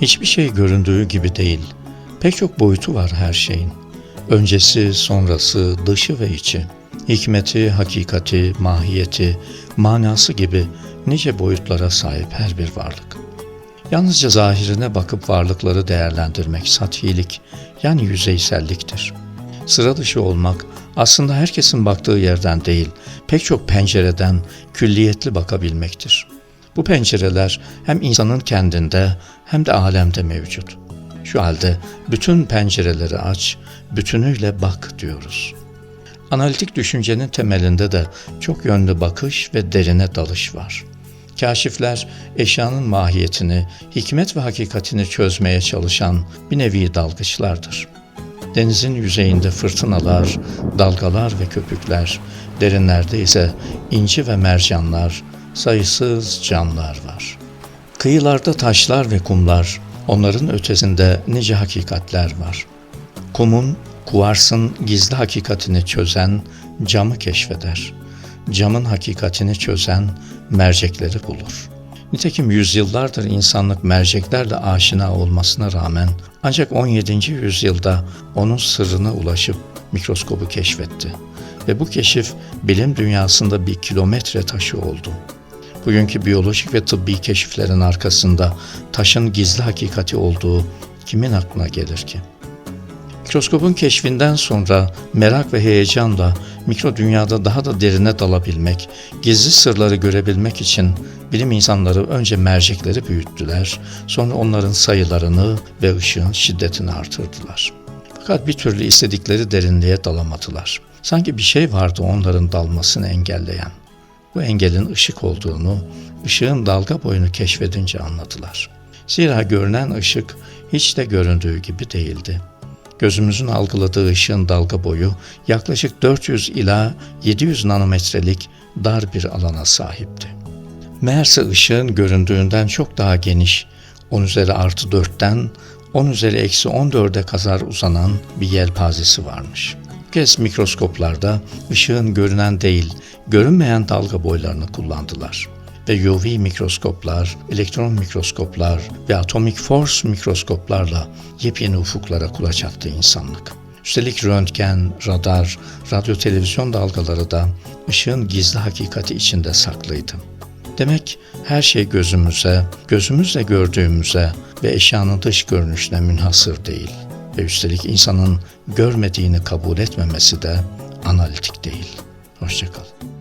Hiçbir şey göründüğü gibi değil. Pek çok boyutu var her şeyin. Öncesi, sonrası, dışı ve içi. Hikmeti, hakikati, mahiyeti, manası gibi nice boyutlara sahip her bir varlık. Yalnızca zahirine bakıp varlıkları değerlendirmek sathilik yani yüzeyselliktir. Sıra dışı olmak aslında herkesin baktığı yerden değil, pek çok pencereden külliyetli bakabilmektir. Bu pencereler hem insanın kendinde hem de alemde mevcut. Şu halde bütün pencereleri aç, bütünüyle bak diyoruz. Analitik düşüncenin temelinde de çok yönlü bakış ve derine dalış var. Kaşifler eşyanın mahiyetini, hikmet ve hakikatini çözmeye çalışan bir nevi dalgıçlardır. Denizin yüzeyinde fırtınalar, dalgalar ve köpükler, derinlerde ise inci ve mercanlar, sayısız canlar var. Kıyılarda taşlar ve kumlar, onların ötesinde nice hakikatler var. Kumun, kuvarsın gizli hakikatini çözen camı keşfeder. Camın hakikatini çözen mercekleri bulur. Nitekim yüzyıllardır insanlık merceklerle aşina olmasına rağmen ancak 17. yüzyılda onun sırrına ulaşıp mikroskobu keşfetti. Ve bu keşif bilim dünyasında bir kilometre taşı oldu. Bugünkü biyolojik ve tıbbi keşiflerin arkasında taşın gizli hakikati olduğu kimin aklına gelir ki? Mikroskopun keşfinden sonra merak ve heyecanla mikro dünyada daha da derine dalabilmek, gizli sırları görebilmek için bilim insanları önce mercekleri büyüttüler, sonra onların sayılarını ve ışığın şiddetini artırdılar. Fakat bir türlü istedikleri derinliğe dalamadılar. Sanki bir şey vardı onların dalmasını engelleyen. Bu engelin ışık olduğunu, ışığın dalga boyunu keşfedince anladılar. Zira görünen ışık hiç de göründüğü gibi değildi. Gözümüzün algıladığı ışığın dalga boyu yaklaşık 400 ila 700 nanometrelik dar bir alana sahipti. Meğerse ışığın göründüğünden çok daha geniş, 10 üzeri artı 4'ten 10 üzeri eksi 14'e kadar uzanan bir yelpazesi varmış. Kez mikroskoplarda ışığın görünen değil, görünmeyen dalga boylarını kullandılar ve UV mikroskoplar, elektron mikroskoplar ve atomic force mikroskoplarla yepyeni ufuklara kulaç attı insanlık. Üstelik röntgen, radar, radyo televizyon dalgaları da ışığın gizli hakikati içinde saklıydı. Demek her şey gözümüze, gözümüzle gördüğümüze ve eşyanın dış görünüşüne münhasır değil. Ve üstelik insanın görmediğini kabul etmemesi de analitik değil. Hoşçakalın.